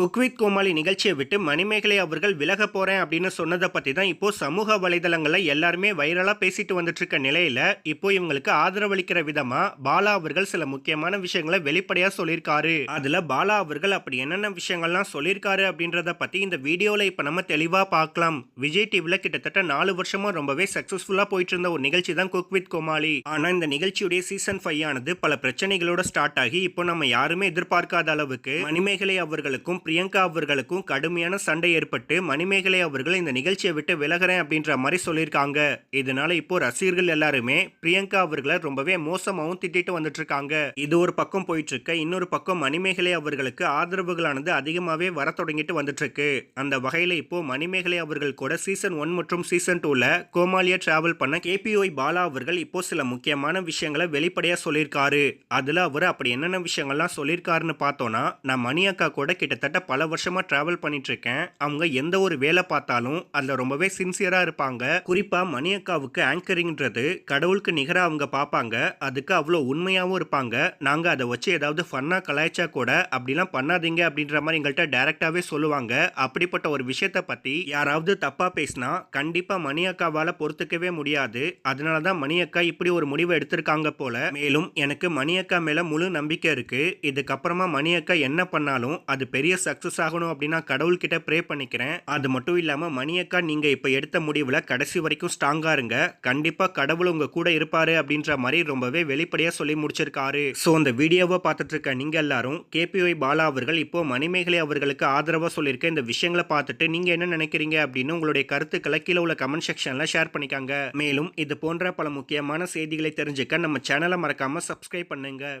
Cook with கோமாளி நிகழ்ச்சியை விட்டு மணிமேகலை அவர்கள் விலக போகிறேன் அப்படின்னு சொன்னதை பற்றி தான் இப்போ சமூக வலைதளங்களில் எல்லாருமே வைரலாக பேசிட்டு வந்துட்டு இருக்க நிலையில இப்போ இவங்களுக்கு ஆதரவளிக்கிற விதமாக பாலா அவர்கள் சில முக்கியமான விஷயங்களை வெளிப்படையாக சொல்லியிருக்காரு. அதில் பாலா அவர்கள் அப்படி என்னென்ன விஷயங்கள்லாம் சொல்லியிருக்காரு அப்படின்றத பற்றி இந்த வீடியோவில் இப்போ நம்ம தெளிவாக பார்க்கலாம். விஜய் டிவியில் கிட்டத்தட்ட நாலு வருஷமாக ரொம்பவே சக்ஸஸ்ஃபுல்லாக போயிட்டு இருந்த ஒரு நிகழ்ச்சி தான் குக் வித் கோமாளி. ஆனால் இந்த நிகழ்ச்சியுடைய சீசன் ஃபைவ் ஆனது பல பிரச்சனைகளோட ஸ்டார்ட் ஆகி இப்போ நம்ம யாருமே எதிர்பார்க்காத அளவுக்கு மணிமேகலை அவர்களுக்கும் பிரியங்கா அவர்களுக்கும் கடுமையான சண்டை ஏற்பட்டு மணிமேகலை அவர்கள் இந்த நிகழ்ச்சியை விட்டு விலகிறேன் அப்படின்ற மாதிரி சொல்லியிருக்காங்க. இதனால இப்போ ரசிகர்கள் எல்லாருமே பிரியங்கா அவர்களை ரொம்பவே மோசமாகவும் திட்டிட்டு வந்துட்டு இருக்காங்க இது ஒரு பக்கம் போயிட்டு இருக்க இன்னொரு பக்கம் மணிமேகலை அவர்களுக்கு ஆதரவுகளானது அதிகமாகவே வர தொடங்கிட்டு வந்துட்டு இருக்கு அந்த வகையில் இப்போ மணிமேகலை அவர்கள் கூட சீசன் ஒன் மற்றும் சீசன் டூல கோமாலியா டிராவல் பண்ண கேபிஒய் பாலா அவர்கள் இப்போ சில முக்கியமான விஷயங்களை வெளிப்படையா சொல்லியிருக்காரு. அதுல அவர் அப்படி என்னென்ன விஷயங்கள்லாம் சொல்லியிருக்காருன்னு பார்த்தோம்னா நான் மணி அக்கா கூட கிட்டத்தட்ட பல வருஷமா டிராவல் பண்ணிட்டு இருக்கேன் அவங்க எந்த ஒரு வேலை பார்த்தாலும் அதுல ரொம்பவே சின்சியரா இருப்பாங்க. குறிப்பா மணியக்காவுக்கு ஆங்கரிங்கிறது ஆங்கரிங்ன்றது கடவுளுக்கு நிகரா அவங்க பார்ப்பாங்க. அதுக்கு அவ்வளோ உண்மையாகவும் இருப்பாங்க. நாங்க அதை வச்சு ஏதாவது ஃபன்னா கலாய்ச்சா கூட அப்படிலாம் பண்ணாதீங்க அப்படின்ற மாதிரி எங்கள்கிட்ட டைரக்டாவே சொல்லுவாங்க. அப்படிப்பட்ட ஒரு விஷயத்த பத்தி யாராவது தப்பா பேசினா கண்டிப்பா மணியக்காவால பொறுத்துக்கவே முடியாது. அதனால தான் மணி அக்கா இப்படி ஒரு முடிவை எடுத்திருக்காங்க போல. மேலும் எனக்கு மணி அக்கா மேல முழு நம்பிக்கை இருக்கு. இதுக்கப்புறமா மணி அக்கா என்ன பண்ணாலும் அது பெரிய சக்ஸஸ் ஆகணும் அப்படின்னா கடவுள்கிட்ட ப்ரே பண்ணிக்கிறேன். அது மட்டும் இல்லாமல் மணியக்கா நீங்கள் இப்போ எடுத்த முடிவில் கடைசி வரைக்கும் ஸ்ட்ராங்காக இருங்க. கண்டிப்பாக கடவுள் உங்கள் கூட இருப்பார் அப்படின்ற மாதிரி ரொம்பவே வெளிப்படையாக சொல்லி முடிச்சிருக்காரு. ஸோ அந்த வீடியோவை பார்த்துட்டு இருக்க நீங்கள் எல்லாரும் கேபிஒய் பாலா அவர்கள் இப்போ மணிமேகலை அவர்களுக்கு ஆதரவாக சொல்லியிருக்க இந்த விஷயங்களை பார்த்துட்டு நீங்கள் என்ன நினைக்கிறீங்க அப்படின்னு உங்களுடைய கருத்துக்களை கீழே உள்ள கமெண்ட் செக்ஷனில் ஷேர் பண்ணிக்காங்க. மேலும் இது போன்ற பல முக்கியமான செய்திகளை தெரிஞ்சுக்க நம்ம சேனலை மறக்காமல் சப்ஸ்கிரைப் பண்ணுங்கள்